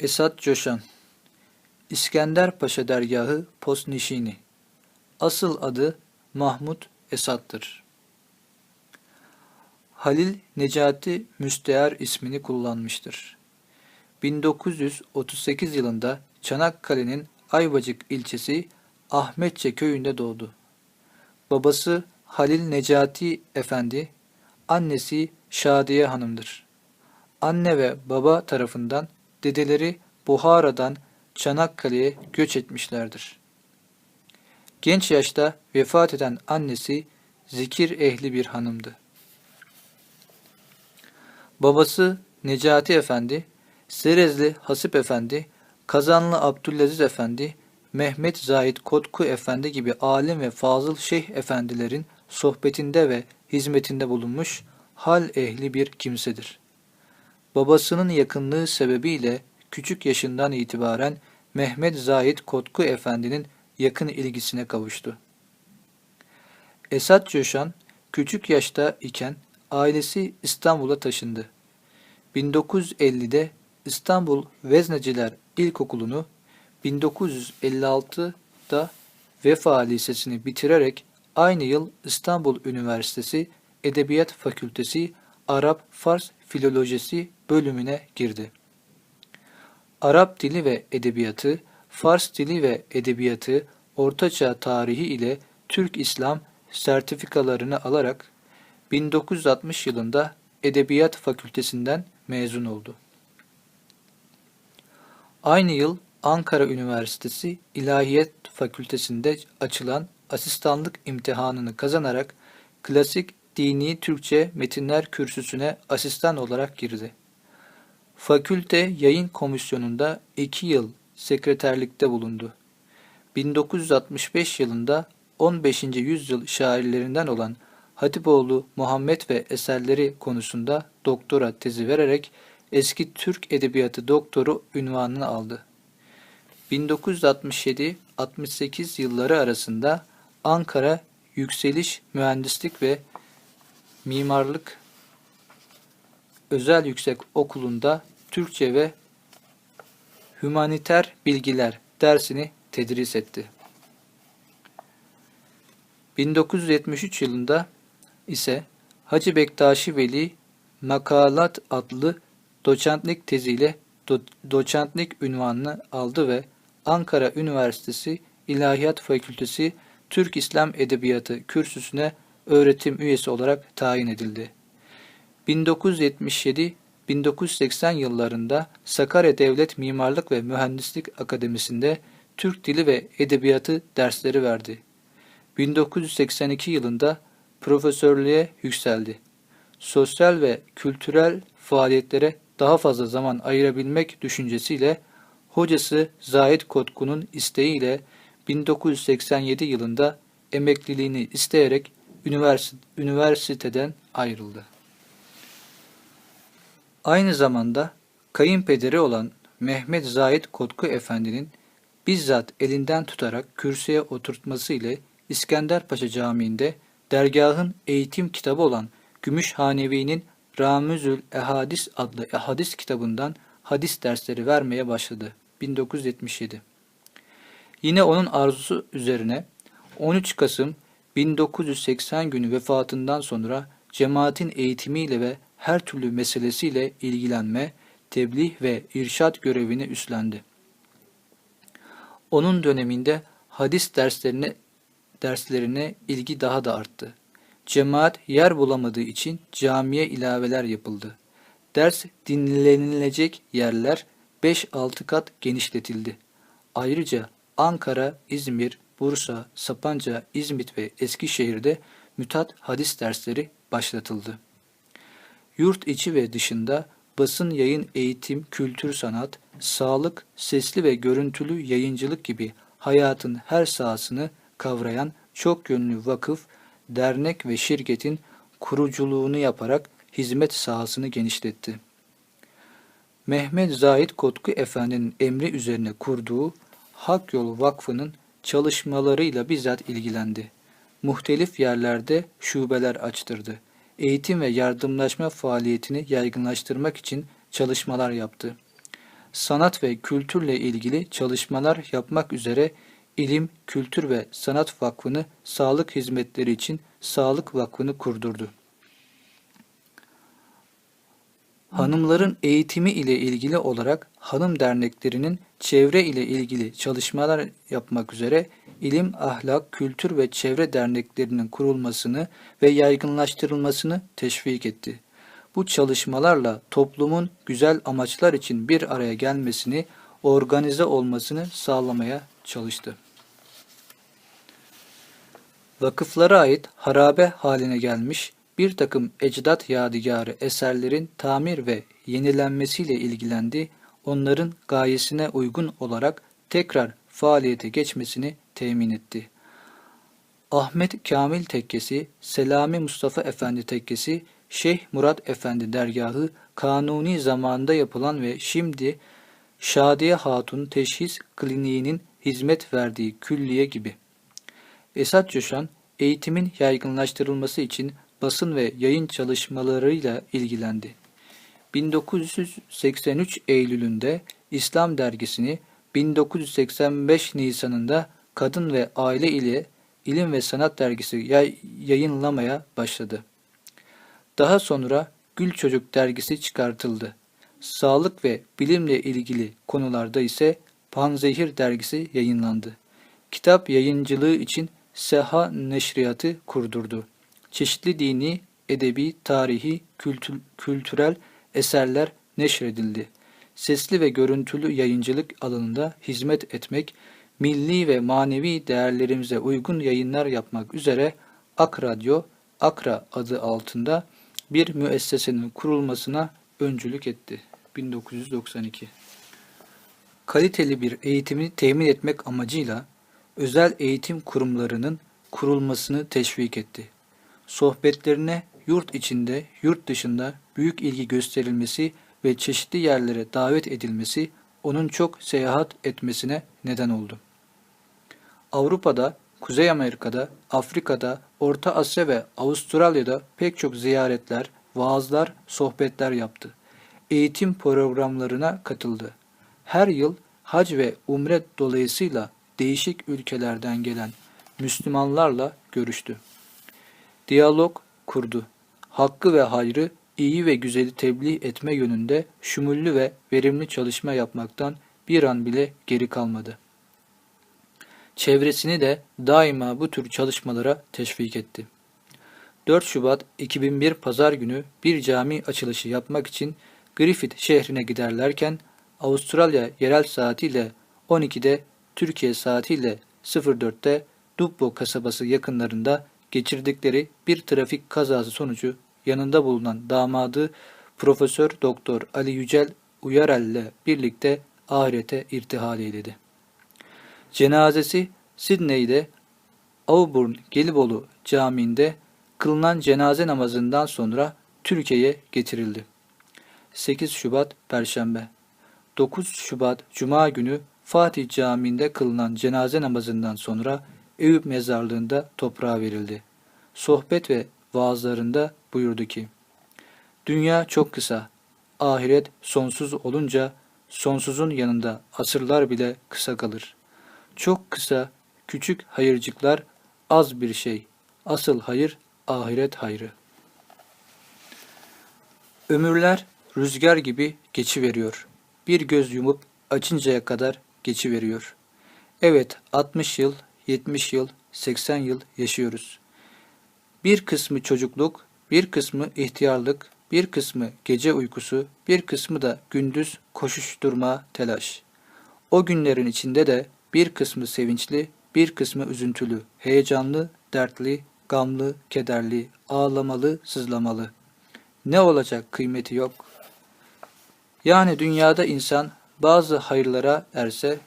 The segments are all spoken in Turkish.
Esat Coşan İskender Paşa Dergahı Posnişini Asıl adı Mahmud Esat'tır. Halil Necati Müstear ismini kullanmıştır. 1938 yılında Çanakkale'nin Ayvacık ilçesi Ahmetçe köyünde doğdu. Babası Halil Necati Efendi, annesi Şadiye Hanım'dır. Anne ve baba tarafından dedeleri Buhara'dan Çanakkale'ye göç etmişlerdir. Genç yaşta vefat eden annesi zikir ehli bir hanımdı. Babası Necati Efendi, Serezli Hasip Efendi, Kazanlı Abdülaziz Efendi, Mehmet Zahid Kotku Efendi gibi alim ve fazıl şeyh efendilerin sohbetinde ve hizmetinde bulunmuş hal ehli bir kimsedir. Babasının yakınlığı sebebiyle küçük yaşından itibaren Mehmet Zahid Kotku Efendi'nin yakın ilgisine kavuştu. Esat Coşan küçük yaşta iken ailesi İstanbul'a taşındı. 1950'de İstanbul Vezneciler İlkokulu'nu 1956'da Vefa Lisesi'ni bitirerek aynı yıl İstanbul Üniversitesi Edebiyat Fakültesi Arap-Fars Filolojisi bölümüne girdi. Arap dili ve edebiyatı, Fars dili ve edebiyatı, Ortaçağ tarihi ile Türk İslam sertifikalarını alarak 1960 yılında Edebiyat Fakültesinden mezun oldu. Aynı yıl Ankara Üniversitesi İlahiyat Fakültesi'nde açılan asistanlık imtihanını kazanarak klasik dini Türkçe metinler kürsüsüne asistan olarak girdi. Fakülte Yayın Komisyonu'nda iki yıl sekreterlikte bulundu. 1965 yılında 15. yüzyıl şairlerinden olan Hatipoğlu Muhammed ve eserleri konusunda doktora tezi vererek eski Türk Edebiyatı doktoru ünvanını aldı. 1967-68 yılları arasında Ankara Yükseliş Mühendislik ve Mimarlık Özel Yüksek Okulu'nda Türkçe ve Hümaniter Bilgiler dersini tedris etti. 1973 yılında ise Hacı Bektaşi Veli Makalat adlı doçentlik teziyle do doçentlik ünvanını aldı ve Ankara Üniversitesi İlahiyat Fakültesi Türk İslam Edebiyatı kürsüsüne öğretim üyesi olarak tayin edildi. 1977-1980 yıllarında Sakarya Devlet Mimarlık ve Mühendislik Akademisi'nde Türk Dili ve Edebiyatı dersleri verdi. 1982 yılında profesörlüğe yükseldi. Sosyal ve kültürel faaliyetlere daha fazla zaman ayırabilmek düşüncesiyle hocası Zahid Kotku'nun isteğiyle 1987 yılında emekliliğini isteyerek üniversiteden ayrıldı. Aynı zamanda kayınpederi olan Mehmet Zahid Kotku Efendi'nin bizzat elinden tutarak kürsüye oturtması ile İskenderpaşa Camii'nde dergahın eğitim kitabı olan Gümüşhanevi'nin Ramüzül Ehadis adlı hadis kitabından hadis dersleri vermeye başladı. 1977 Yine onun arzusu üzerine 13 Kasım 1980 günü vefatından sonra cemaatin eğitimiyle ve her türlü meselesiyle ilgilenme, tebliğ ve irşat görevini üstlendi. Onun döneminde hadis derslerine derslerine ilgi daha da arttı. Cemaat yer bulamadığı için camiye ilaveler yapıldı. Ders dinlenilecek yerler 5-6 kat genişletildi. Ayrıca Ankara, İzmir, Bursa, Sapanca, İzmit ve Eskişehir'de mütat hadis dersleri başlatıldı. Yurt içi ve dışında basın yayın eğitim, kültür sanat, sağlık, sesli ve görüntülü yayıncılık gibi hayatın her sahasını kavrayan çok yönlü vakıf, dernek ve şirketin kuruculuğunu yaparak hizmet sahasını genişletti. Mehmet Zahid Kotku Efendi'nin emri üzerine kurduğu Hak Yolu Vakfı'nın çalışmalarıyla bizzat ilgilendi. Muhtelif yerlerde şubeler açtırdı. Eğitim ve yardımlaşma faaliyetini yaygınlaştırmak için çalışmalar yaptı. sanat ve kültürle ilgili çalışmalar yapmak üzere İlim, Kültür ve Sanat Vakfı'nı sağlık hizmetleri için Sağlık Vakfı'nı kurdurdu. Hanımların eğitimi ile ilgili olarak hanım derneklerinin çevre ile ilgili çalışmalar yapmak üzere ilim, ahlak, kültür ve çevre derneklerinin kurulmasını ve yaygınlaştırılmasını teşvik etti. Bu çalışmalarla toplumun güzel amaçlar için bir araya gelmesini, organize olmasını sağlamaya çalıştı. Vakıflara ait harabe haline gelmiş bir takım ecdat yadigarı eserlerin tamir ve yenilenmesiyle ilgilendi, onların gayesine uygun olarak tekrar faaliyete geçmesini temin etti. Ahmet Kamil Tekkesi, Selami Mustafa Efendi Tekkesi, Şeyh Murat Efendi dergahı kanuni zamanında yapılan ve şimdi Şadiye Hatun Teşhis Kliniği'nin hizmet verdiği külliye gibi. Esat Coşan, eğitimin yaygınlaştırılması için basın ve yayın çalışmalarıyla ilgilendi. 1983 Eylül'ünde İslam dergisini, 1985 Nisan'ında Kadın ve Aile ile İlim ve Sanat dergisi yay yayınlamaya başladı. Daha sonra Gül Çocuk dergisi çıkartıldı. Sağlık ve bilimle ilgili konularda ise Panzehir dergisi yayınlandı. Kitap yayıncılığı için Seha Neşriyatı kurdurdu. Çeşitli dini, edebi, tarihi, kültür, kültürel eserler neşredildi. Sesli ve görüntülü yayıncılık alanında hizmet etmek, milli ve manevi değerlerimize uygun yayınlar yapmak üzere Ak Radyo, Akra adı altında bir müessesenin kurulmasına öncülük etti. 1992 Kaliteli bir eğitimi temin etmek amacıyla özel eğitim kurumlarının kurulmasını teşvik etti. Sohbetlerine yurt içinde, yurt dışında büyük ilgi gösterilmesi ve çeşitli yerlere davet edilmesi onun çok seyahat etmesine neden oldu. Avrupa'da, Kuzey Amerika'da, Afrika'da, Orta Asya ve Avustralya'da pek çok ziyaretler, vaazlar, sohbetler yaptı. Eğitim programlarına katıldı. Her yıl hac ve umre dolayısıyla değişik ülkelerden gelen Müslümanlarla görüştü. Diyalog kurdu. Hakkı ve hayrı, iyi ve güzeli tebliğ etme yönünde şumullü ve verimli çalışma yapmaktan bir an bile geri kalmadı. Çevresini de daima bu tür çalışmalara teşvik etti. 4 Şubat 2001 Pazar günü bir cami açılışı yapmak için Griffith şehrine giderlerken Avustralya yerel saatiyle 12'de Türkiye saatiyle 04'te Dubbo kasabası yakınlarında geçirdikleri bir trafik kazası sonucu yanında bulunan damadı Profesör Doktor Ali Yücel Uyarel ile birlikte ahirete irtihal eyledi. Cenazesi Sidney'de Auburn Gelibolu Camii'nde kılınan cenaze namazından sonra Türkiye'ye getirildi. 8 Şubat Perşembe 9 Şubat Cuma günü Fatih Camii'nde kılınan cenaze namazından sonra Eyüp mezarlığında toprağa verildi. Sohbet ve vaazlarında buyurdu ki, Dünya çok kısa, ahiret sonsuz olunca sonsuzun yanında asırlar bile kısa kalır. Çok kısa, küçük hayırcıklar az bir şey, asıl hayır ahiret hayrı. Ömürler rüzgar gibi geçiveriyor. Bir göz yumup açıncaya kadar geçiveriyor. Evet 60 yıl, 70 yıl, 80 yıl yaşıyoruz. Bir kısmı çocukluk, bir kısmı ihtiyarlık, bir kısmı gece uykusu, bir kısmı da gündüz koşuşturma, telaş. O günlerin içinde de bir kısmı sevinçli, bir kısmı üzüntülü, heyecanlı, dertli, gamlı, kederli, ağlamalı, sızlamalı. Ne olacak kıymeti yok. Yani dünyada insan bazı hayırlara erse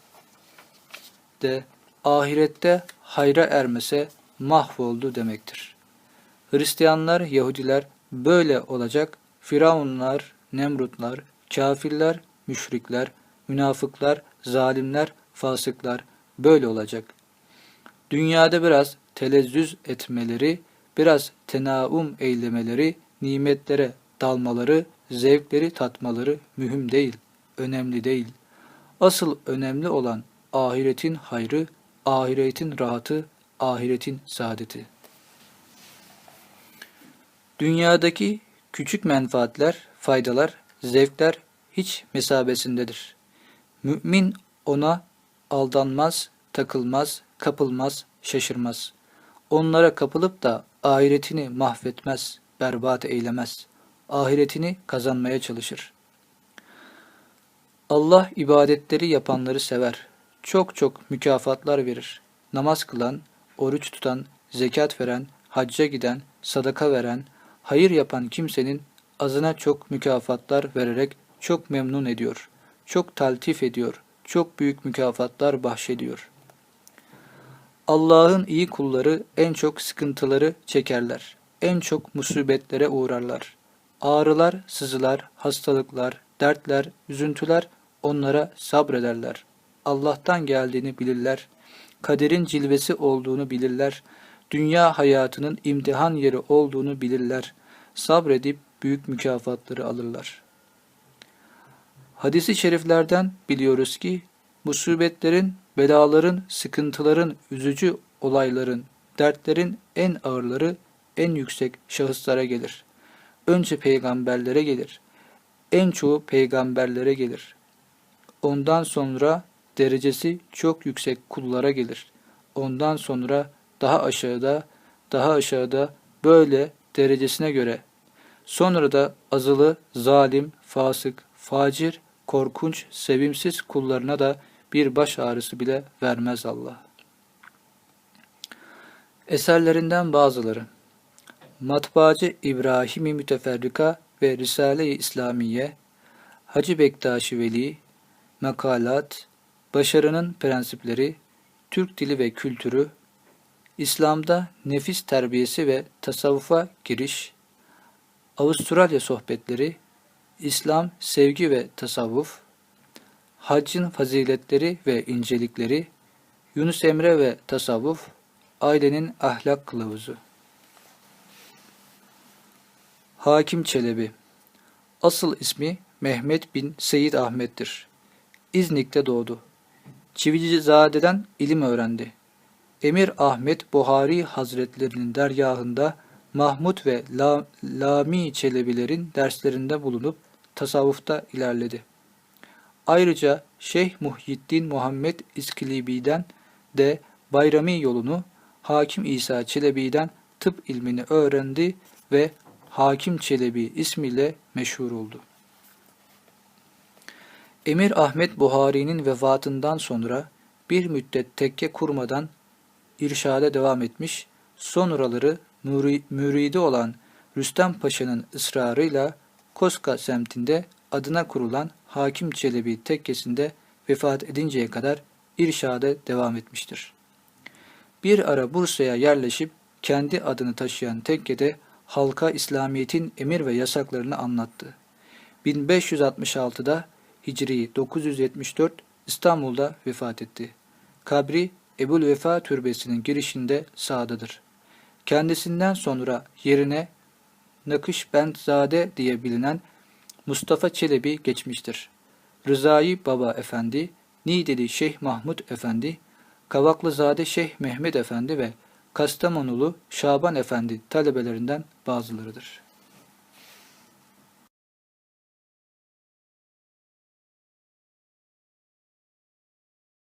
de ahirette hayra ermese mahvoldu demektir. Hristiyanlar, Yahudiler böyle olacak, Firavunlar, Nemrutlar, kafirler, müşrikler, münafıklar, zalimler, fasıklar böyle olacak. Dünyada biraz telezzüz etmeleri, biraz tenaum eylemeleri, nimetlere dalmaları, zevkleri tatmaları mühim değil. önemli değil. Asıl önemli olan ahiretin hayrı, ahiretin rahatı, ahiretin saadeti. Dünyadaki küçük menfaatler, faydalar, zevkler hiç mesabesindedir. Mümin ona aldanmaz, takılmaz, kapılmaz, şaşırmaz. Onlara kapılıp da ahiretini mahvetmez, berbat eylemez. Ahiretini kazanmaya çalışır. Allah ibadetleri yapanları sever. Çok çok mükafatlar verir. Namaz kılan, oruç tutan, zekat veren, hacca giden, sadaka veren, hayır yapan kimsenin azına çok mükafatlar vererek çok memnun ediyor. Çok taltif ediyor. Çok büyük mükafatlar bahşediyor. Allah'ın iyi kulları en çok sıkıntıları çekerler. En çok musibetlere uğrarlar. Ağrılar, sızılar, hastalıklar, dertler, üzüntüler onlara sabrederler. Allah'tan geldiğini bilirler. Kaderin cilvesi olduğunu bilirler. Dünya hayatının imtihan yeri olduğunu bilirler. Sabredip büyük mükafatları alırlar. Hadisi şeriflerden biliyoruz ki musibetlerin, belaların, sıkıntıların, üzücü olayların, dertlerin en ağırları en yüksek şahıslara gelir. Önce peygamberlere gelir. En çoğu peygamberlere gelir. Ondan sonra derecesi çok yüksek kullara gelir. Ondan sonra daha aşağıda, daha aşağıda böyle derecesine göre. Sonra da azılı, zalim, fasık, facir, korkunç, sevimsiz kullarına da bir baş ağrısı bile vermez Allah. Eserlerinden bazıları Matbaacı İbrahimi Müteferrika ve Risale-i İslamiye, Hacı Bektaşi Veli, Makalat, Başarının Prensipleri, Türk Dili ve Kültürü, İslam'da Nefis Terbiyesi ve Tasavvufa Giriş, Avustralya Sohbetleri, İslam, Sevgi ve Tasavvuf, Haccın Faziletleri ve incelikleri, Yunus Emre ve Tasavvuf, Ailenin Ahlak Kılavuzu. Hakim Çelebi Asıl ismi Mehmet bin Seyit Ahmet'tir. İznik'te doğdu. Çivicizade'den ilim öğrendi. Emir Ahmet Buhari Hazretlerinin dergahında Mahmud ve La Lami Çelebilerin derslerinde bulunup tasavvufta ilerledi. Ayrıca Şeyh Muhyiddin Muhammed İskilibi'den de Bayrami yolunu, Hakim İsa Çelebi'den tıp ilmini öğrendi ve Hakim Çelebi ismiyle meşhur oldu. Emir Ahmet Buhari'nin vefatından sonra bir müddet tekke kurmadan irşade devam etmiş, sonraları müridi olan Rüstem Paşa'nın ısrarıyla Koska semtinde adına kurulan Hakim Çelebi tekkesinde vefat edinceye kadar irşade devam etmiştir. Bir ara Bursa'ya yerleşip kendi adını taşıyan tekkede halka İslamiyet'in emir ve yasaklarını anlattı. 1566'da Hicri 974 İstanbul'da vefat etti. Kabri Ebul Vefa Türbesi'nin girişinde sağdadır. Kendisinden sonra yerine Nakışbendzade diye bilinen Mustafa Çelebi geçmiştir. Rızai Baba Efendi, Nideli Şeyh Mahmud Efendi, Kavaklızade Şeyh Mehmet Efendi ve Kastamonulu Şaban Efendi talebelerinden bazılarıdır.